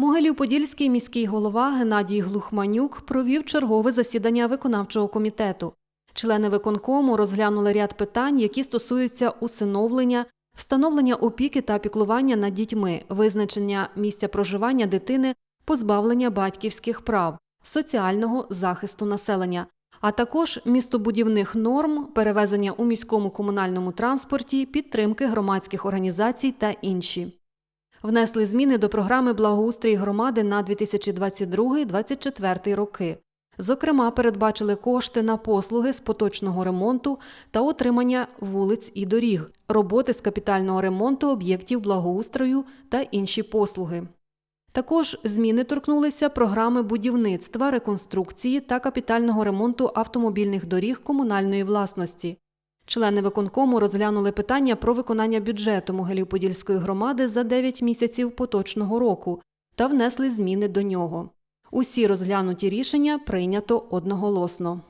Могилів-Подільський міський голова Геннадій Глухманюк провів чергове засідання виконавчого комітету. Члени виконкому розглянули ряд питань, які стосуються усиновлення, встановлення опіки та піклування над дітьми, визначення місця проживання дитини, позбавлення батьківських прав, соціального захисту населення, а також містобудівних норм, перевезення у міському комунальному транспорті, підтримки громадських організацій та інші. Внесли зміни до програми благоустрій громади на 2022-2024 роки. Зокрема, передбачили кошти на послуги з поточного ремонту та отримання вулиць і доріг, роботи з капітального ремонту об'єктів благоустрою та інші послуги. Також зміни торкнулися програми будівництва, реконструкції та капітального ремонту автомобільних доріг комунальної власності. Члени виконкому розглянули питання про виконання бюджету Могилів-Подільської громади за 9 місяців поточного року та внесли зміни до нього. Усі розглянуті рішення прийнято одноголосно.